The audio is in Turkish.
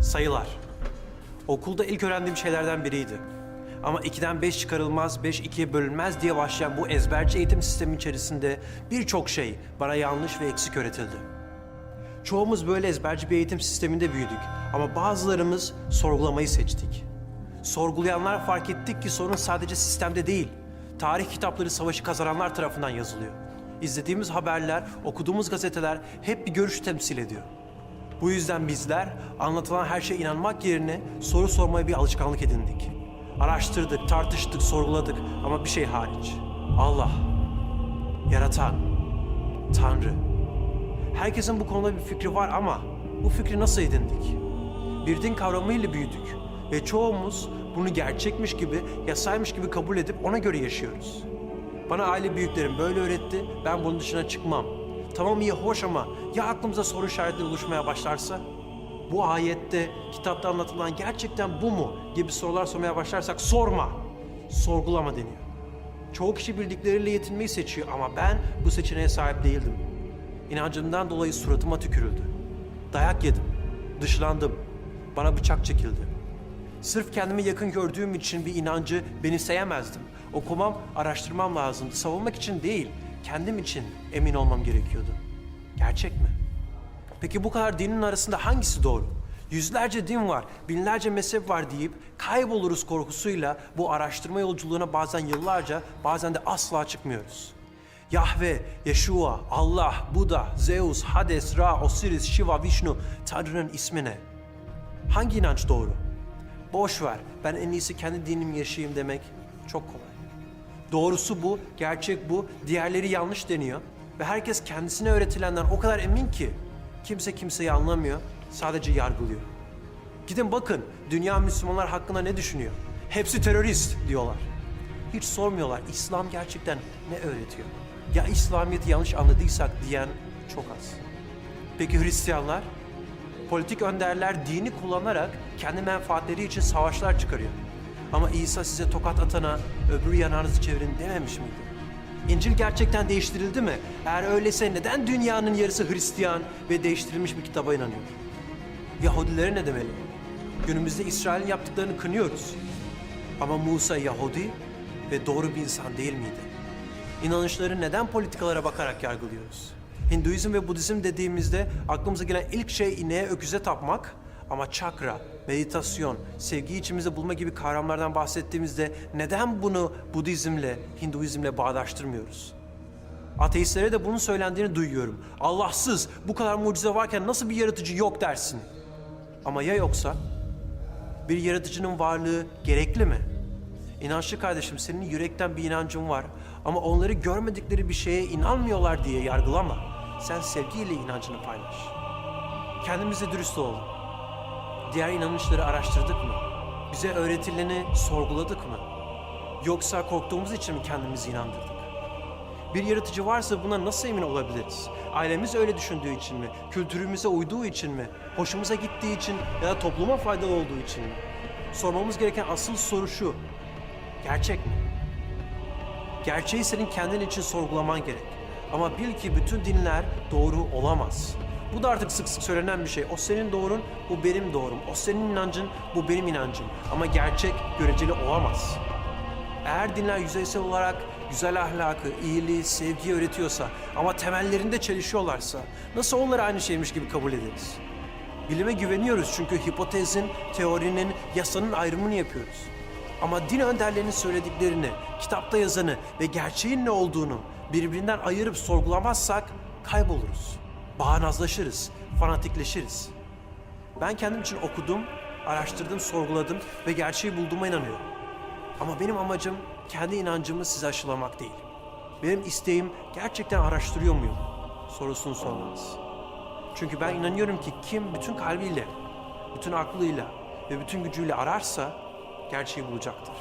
Sayılar. Okulda ilk öğrendiğim şeylerden biriydi. Ama 2'den 5 çıkarılmaz, 5 2'ye bölünmez diye başlayan bu ezberci eğitim sistemi içerisinde birçok şey bana yanlış ve eksik öğretildi. Çoğumuz böyle ezberci bir eğitim sisteminde büyüdük ama bazılarımız sorgulamayı seçtik. Sorgulayanlar fark ettik ki sorun sadece sistemde değil. Tarih kitapları savaşı kazananlar tarafından yazılıyor. İzlediğimiz haberler, okuduğumuz gazeteler hep bir görüş temsil ediyor. Bu yüzden bizler anlatılan her şeye inanmak yerine soru sormaya bir alışkanlık edindik. Araştırdık, tartıştık, sorguladık ama bir şey hariç. Allah, yaratan, Tanrı. Herkesin bu konuda bir fikri var ama bu fikri nasıl edindik? Bir din kavramıyla büyüdük ve çoğumuz bunu gerçekmiş gibi, yasaymış gibi kabul edip ona göre yaşıyoruz. Bana aile büyüklerim böyle öğretti, ben bunun dışına çıkmam. Tamam iyi, hoş ama ya aklımıza soru işaretleri oluşmaya başlarsa? Bu ayette, kitapta anlatılan gerçekten bu mu gibi sorular sormaya başlarsak sorma, sorgulama deniyor. Çoğu kişi bildikleriyle yetinmeyi seçiyor ama ben bu seçeneğe sahip değildim. İnancımdan dolayı suratıma tükürüldü. Dayak yedim, dışlandım, bana bıçak çekildi. Sırf kendimi yakın gördüğüm için bir inancı benimseyemezdim. Okumam, araştırmam lazımdı. Savunmak için değil, kendim için emin olmam gerekiyordu. Gerçek mi? Peki bu kadar dinin arasında hangisi doğru? Yüzlerce din var, binlerce mezhep var deyip kayboluruz korkusuyla bu araştırma yolculuğuna bazen yıllarca, bazen de asla çıkmıyoruz. Yahve, Yeshua, Allah, Buda, Zeus, Hades, Ra, Osiris, Shiva, Vishnu, Tanrı'nın ismi ne? Hangi inanç doğru? Boş ver, ben en iyisi kendi dinimi yaşayayım demek çok kolay. Doğrusu bu, gerçek bu, diğerleri yanlış deniyor ve herkes kendisine öğretilenden o kadar emin ki kimse kimseyi anlamıyor, sadece yargılıyor. Gidin bakın dünya Müslümanlar hakkında ne düşünüyor? Hepsi terörist diyorlar. Hiç sormuyorlar İslam gerçekten ne öğretiyor? Ya İslamiyet'i yanlış anladıysak diyen çok az. Peki Hristiyanlar? Politik önderler dini kullanarak kendi menfaatleri için savaşlar çıkarıyor. Ama İsa size tokat atana öbür yanağınızı çevirin dememiş miydi? İncil gerçekten değiştirildi mi? Eğer öyleyse neden dünyanın yarısı Hristiyan ve değiştirilmiş bir kitaba inanıyor? Yahudilere ne demeli? Günümüzde İsrail'in yaptıklarını kınıyoruz. Ama Musa Yahudi ve doğru bir insan değil miydi? İnanışları neden politikalara bakarak yargılıyoruz? Hinduizm ve Budizm dediğimizde aklımıza gelen ilk şey ineğe öküze tapmak ama çakra, meditasyon, sevgiyi içimizde bulma gibi kavramlardan bahsettiğimizde neden bunu Budizmle, Hinduizmle bağdaştırmıyoruz? Ateistlere de bunun söylendiğini duyuyorum. Allahsız, bu kadar mucize varken nasıl bir yaratıcı yok dersin? Ama ya yoksa? Bir yaratıcının varlığı gerekli mi? İnançlı kardeşim senin yürekten bir inancın var ama onları görmedikleri bir şeye inanmıyorlar diye yargılama. Sen sevgiyle inancını paylaş. Kendimize dürüst olalım. Diğer inanışları araştırdık mı? Bize öğretileni sorguladık mı? Yoksa korktuğumuz için mi kendimizi inandırdık? Bir yaratıcı varsa buna nasıl emin olabiliriz? Ailemiz öyle düşündüğü için mi? Kültürümüze uyduğu için mi? Hoşumuza gittiği için ya da topluma faydalı olduğu için mi? Sormamız gereken asıl soru şu. Gerçek mi? Gerçeği senin kendin için sorgulaman gerek. Ama bil ki bütün dinler doğru olamaz. Bu da artık sık sık söylenen bir şey. O senin doğrun, bu benim doğrum. O senin inancın, bu benim inancım. Ama gerçek göreceli olamaz. Eğer dinler yüzeysel olarak güzel ahlakı, iyiliği, sevgiyi öğretiyorsa ama temellerinde çelişiyorlarsa nasıl onları aynı şeymiş gibi kabul ederiz? Bilime güveniyoruz çünkü hipotezin, teorinin, yasanın ayrımını yapıyoruz. Ama din önderlerinin söylediklerini, kitapta yazanı ve gerçeğin ne olduğunu birbirinden ayırıp sorgulamazsak kayboluruz. Bağnazlaşırız, fanatikleşiriz. Ben kendim için okudum, araştırdım, sorguladım ve gerçeği bulduğuma inanıyorum. Ama benim amacım kendi inancımı size aşılamak değil. Benim isteğim gerçekten araştırıyor muyum sorusunu sormanız. Çünkü ben inanıyorum ki kim bütün kalbiyle, bütün aklıyla ve bütün gücüyle ararsa gerçeği bulacaktır.